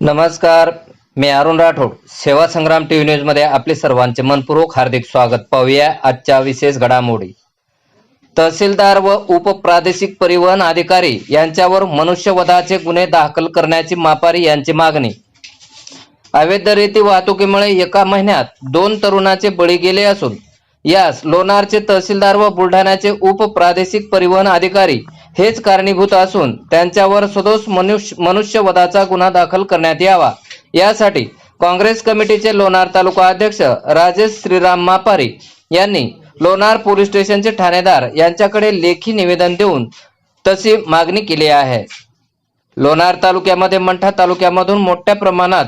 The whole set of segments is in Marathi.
नमस्कार मी अरुण राठोड. सेवा संग्राम टीव्ही न्यूजमध्ये आपले सर्वांचे मनपूर्वक हार्दिक स्वागत. पाहूया आजच्या विशेष घडामोडी. तहसीलदार व उपप्रादेशिक परिवहन अधिकारी यांच्यावर मनुष्यवधाचे गुन्हे दाखल करण्याची मापारी यांची मागणी. अवैधरीती वाहतुकीमुळे एका महिन्यात दोन तरुणाचे बळी गेले असून यास लोणारचे तहसीलदार व बुलढाण्याचे उपप्रादेशिक परिवहन अधिकारी हेच कारणीभूत असून त्यांच्यावर सदोष मनुष्य मनुष्यवधाचा गुन्हा दाखल करण्यात यावा. यासाठी काँग्रेस कमिटीचे लोणार तालुका अध्यक्ष राजेश श्रीराम मापारी यांनी लोणार पोलीस स्टेशनचे ठाणेदार यांच्याकडे लेखी निवेदन देऊन तशी मागणी केली आहे. लोणार तालुक्यामध्ये मंठा तालुक्यामधून मोठ्या प्रमाणात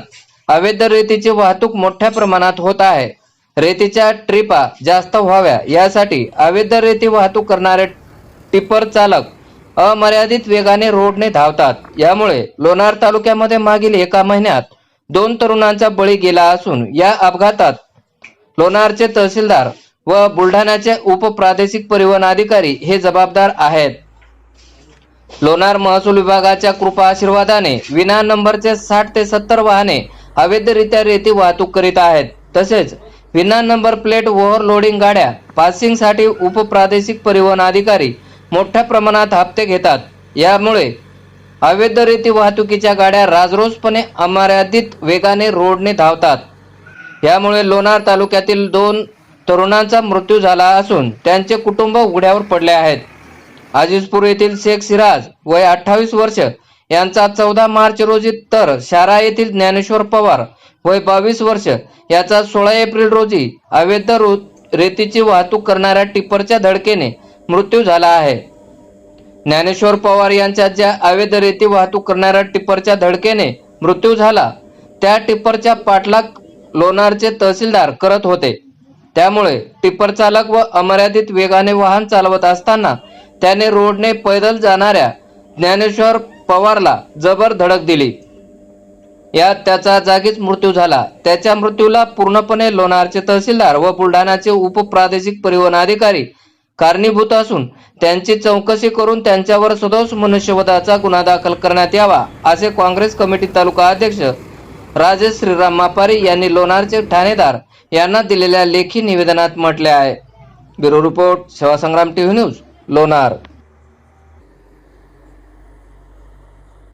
अवैध रेतीची वाहतूक मोठ्या प्रमाणात होत आहे. रेतीच्या ट्रिपा जास्त व्हाव्या यासाठी अवैध रेती वाहतूक करणारे टिपर चालक अमर्यादित वेगाने रोडने धावतात. यामुळे लोणार तालुक्यामध्ये मागील एका महिन्यात दोन तरुणांचा बळी गेला असून या अपघातात लोणारचे तहसीलदार व बुलढाण्याचे उपप्रादेशिक परिवहन अधिकारी हे जबाबदार आहेत. लोणार महसूल विभागाच्या कृपा आशीर्वादाने विना नंबरचे साठ ते सत्तर वाहने अवैधरित्या रेती वाहतूक करीत आहेत. तसेच विना नंबर प्लेट ओव्हरलोडिंग गाड्या पासिंगसाठी उपप्रादेशिक परिवहन अधिकारी मोठ्या प्रमाणात हप्ते घेतात. यामुळे अवैध रेती वाहतुकीच्या गाड्या राजरोसपणे अमर्यादित वेगाने रोडने धावतात. यामुळे लोणार तालुक्यातील दोन तरुणांचा मृत्यू झाला असून त्यांचे कुटुंब उघड्यावर पडले आहेत. आजिजपूर येथील शेख सिराज वय अठ्ठावीस वर्ष यांचा चौदा मार्च रोजी तर शारा येथील ज्ञानेश्वर पवार वय बावीस वर्ष याचा सोळा एप्रिल रोजी अवैध रेतीची वाहतूक करणाऱ्या टिप्परच्या धडकेने मृत्यू झाला आहे. ज्ञानेश्वर पवार यांच्या ज्या अवैध रीती वाहतूक करणाऱ्या टिप्परच्या धडकेने मृत्यू झाला त्या टिप्परच्या पाठलाग लोणारचे तहसीलदार करत होते. त्यामुळे टिप्पर चालक व अमर्यादित वेगाने वाहन चालवत असताना त्याने रोडने पैदल जाणाऱ्या ज्ञानेश्वर पवारला जबर धडक दिली. यात त्याचा जागीच मृत्यू झाला. त्याच्या मृत्यूला पूर्णपणे लोणारचे तहसीलदार व बुलढाण्याचे उपप्रादेशिक परिवहन अधिकारी कारणीभूत असून त्यांची चौकशी करून त्यांच्यावर सदोष मनुष्यवधाचा गुन्हा दाखल करण्यात यावा असे काँग्रेस कमिटी तालुका अध्यक्ष राजेश श्रीराम मापारी यांनी लोणारचे ठाणेदार यांना दिलेल्या लेखी निवेदनात म्हटले आहे. Bureau report Sevasangram TV news Lonar.